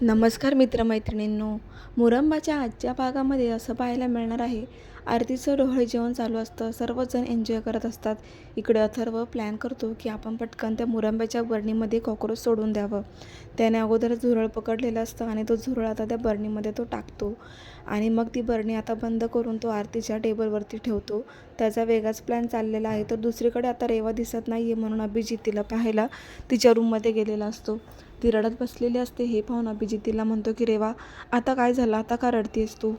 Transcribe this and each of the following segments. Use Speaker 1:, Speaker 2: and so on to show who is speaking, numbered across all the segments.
Speaker 1: नमस्कार मित्रमैत्रिणींनो मुरंबाच्या आजच्या भागामध्ये असं पाहायला मिळणार आहे आरतीचं डोहळे जेवण चालू असतं सर्वजण एन्जॉय करत असतात. इकडे अथर्व प्लॅन करतो की आपण पटकन त्या मुरंबाच्या बरणीमध्ये कॉक्रोच सोडून द्यावं. त्याने अगोदर झुरळ पकडलेलं असतं आणि तो झुरळ आता त्या बरणीमध्ये तो टाकतो. आणि मग ती बरणी आता बंद करून तो आरतीच्या टेबलवरती ठेवतो. त्याचा वेगळाच प्लॅन चाललेला आहे तर दुसरीकडे आता रेवा दिसत नाही आहे म्हणून अभिजित तिला पाहायला तिच्या रूममध्ये गेलेला असतो. ती रडत बसलेली असते. हे पाहून अभिजित तिला म्हणतो की रेवा आता काय झालं? आता का रडतीस तू?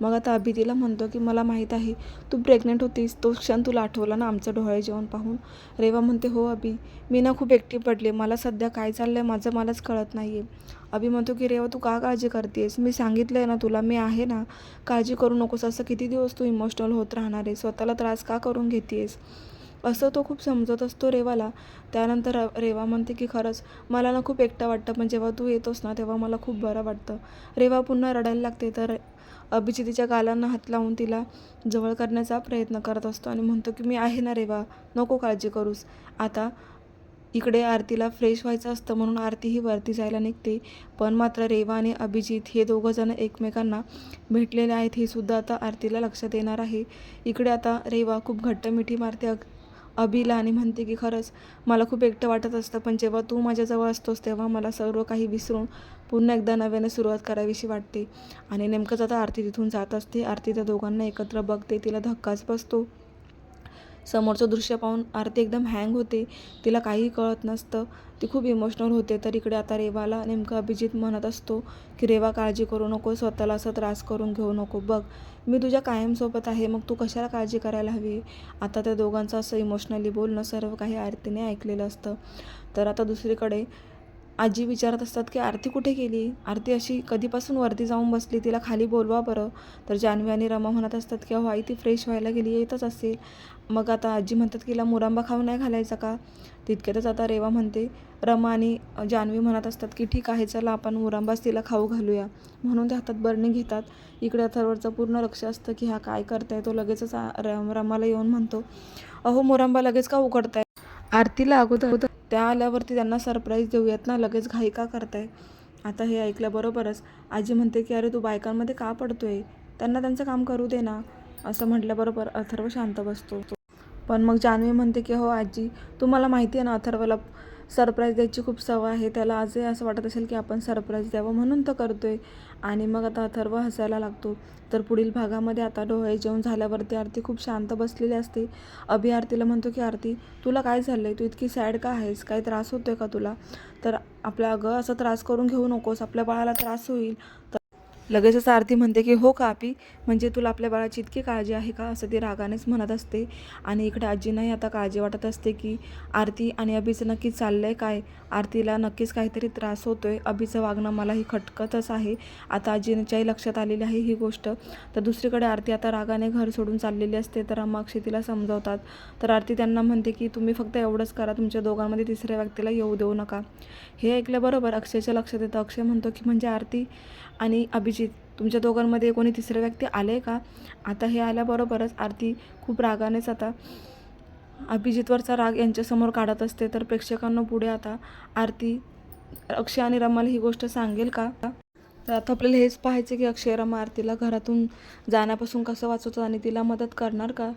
Speaker 1: मग आता अभि तिला म्हणतो की मला माहीत आहे तू प्रेग्नेंट होतीस. तो क्षण तुला आठवला ना आमचं डोळे जेवण पाहून? रेवा म्हणते हो अभि मी ना खूप एकटी पडले. मला सध्या काय चाललं आहे माझं मलाच कळत नाही आहे अभि म्हणतो की रेवा तू का काळजी करतेस मी सांगितलं आहे ना तुला मी आहे ना. काळजी करू नकोस. असं किती दिवस तू इमोशनल होत राहणार आहे? स्वतःला त्रास का करून घेतेस असं तो खूप समजत असतो रेवाला. त्यानंतर रेवा म्हणते की खरंच मला ना खूप एकटा वाटतं पण जेव्हा तू येतोस ना तेव्हा मला खूप बरं वाटतं. रेवा पुन्हा रडायला लागते तर अभिजितीच्या गालांना हात लावून तिला जवळ करण्याचा प्रयत्न करत असतो आणि म्हणतो की मी आहे ना रेवा नको काळजी करूस. आता इकडे आरतीला फ्रेश व्हायचं असतं म्हणून आरती ही वरती जायला निघते. पण मात्र रेवा आणि अभिजित हे दोघंजणं एकमेकांना भेटलेले आहेत हे सुद्धा आता आरतीला लक्षात येणार आहे. इकडे आता रेवा खूप घट्ट मिठी मारते अभिला आणि म्हणते की खरंच मला खूप एकटं वाटत असतं पण जेव्हा तू माझ्याजवळ असतोस तेव्हा मला सर्व काही विसरून पुन्हा एकदा नव्याने सुरुवात करावीशी वाटते. आणि नेमकंच आता आरती तिथून जात असते. आरती त्या दोघांना एकत्र बघते. तिला धक्काच बसतो. समोरचं दृश्य पाहून आरती एकदम हँग होते. तिला काहीही कळत नसतं. ती खूप इमोशनल होते. तर इकडे आता रेवाला नेमकं अभिजित म्हणत असतो की रेवा काळजी करू नको. स्वतःला असं त्रास करून घेऊ नको. बघ मी तुझ्या कायमसोबत आहे. मग तू कशाला काळजी करायला हवी? आता त्या दोघांचं असं इमोशनली बोलणं सर्व काही आरतीने ऐकलेलं असतं. तर आता दुसरीकडे आजी विचारत असतात की आरती कुठे गेली? आरती अशी कधीपासून वरती जाऊन बसली? तिला खाली बोलवा बरं. तर जान्हवी आणि रमा म्हणत असतात की अहो आई ती फ्रेश व्हायला गेली येतच असेल मग आता आजी म्हणतात की तिला मुरांबा खाऊ नाही घालायचा का? तितक्यातच आता रेवा म्हणते. रमा आणि जान्हवी म्हणत असतात की ठीक आहे चला आपण मुरांबाच तिला खाऊ घालूया. म्हणून ते हातात बरणी घेतात. इकडे अथर्वरचं पूर्ण लक्ष असतं की हा काय करताय? तो लगेचच रम रमाला येऊन म्हणतो अहो मुरांबा लगेच का उघडताय? आरतीला अगोदर त्या आल्यावरती त्यांना सरप्राईज देऊयात ना लगेच घाई का करताय? आता हे ऐकल्याबरोबरच आजी म्हणते की अरे तू बायकांमध्ये का पडतोय? त्यांना त्यांचं काम करू दे ना असं म्हटल्याबरोबर अथर्व शांत बसतो. पण मग जान्हवी म्हणते की हो आजी तुम्हाला माहिती आहे ना अथर्वला सरप्राईज द्यायची खूप सवय आहे. त्याला आजही असं वाटत असेल की आपण सरप्राईज द्यावं म्हणून तर करतो आहे आणि मग आता अथर्व हसायला लागतो. तर पुढील भागामध्ये आता डोळे जेवण झाल्यावरती आरती खूप शांत बसलेली असते. अभि आरतीला म्हणतो की आरती तुला काय झालं आहे तू इतकी सॅड का आहेस? काही त्रास होतोय का तुला? तर आपल्या अगं असं त्रास करून घेऊ नकोस. आपल्या बाळाला त्रास होईल. तर लगेचच आरती म्हणते की हो कापी म्हणजे तुला आपल्या बाळाची इतकी काळजी आहे का? असं ती रागानेच म्हणत असते. आणि इकडे आजीनाही आता काळजी वाटत असते की आरती आणि अभिचं नक्की चाललं आहे काय? आरतीला नक्कीच काहीतरी त्रास होतो आहे अभिचं वागणं मलाही खटकतच आहे. आता आजीच्याही लक्षात आलेली आहे ही गोष्ट. तर दुसरीकडे आरती आता रागाने घर सोडून चाललेली असते. तर अमाक्षी तिला समजावतात. तर आरती त्यांना म्हणते की तुम्ही फक्त एवढंच करा. तुमच्या दोघांमध्ये तिसऱ्या व्यक्तीला येऊ देऊ नका. हे ऐकल्याबरोबर अक्षयच्या लक्षात येतं. अक्षय म्हणतो की म्हणजे आरती आणि अभिजित तुमच्या दोघांमध्ये कोणी तिसरे व्यक्ती आले का? आता हे आल्याबरोबरच आरती खूप रागानेच आता अभिजितवरचा राग यांच्यासमोर काढत असते. तर प्रेक्षकांना पुढे आता आरती अक्षय आणि रमाला ही गोष्ट सांगेल का? तर आता आपल्याला हेच पाहायचं की अक्षय रमा आरतीला घरातून जाण्यापासून कसं वाचवतो आणि तिला मदत करणार का?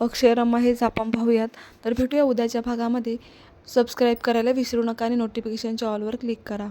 Speaker 1: अक्षय रमा हेच आपण पाहूयात. तर भेटूया उद्याच्या भागामध्ये. सबस्क्राईब करायला विसरू नका आणि नोटिफिकेशनच्या ऑलवर क्लिक करा.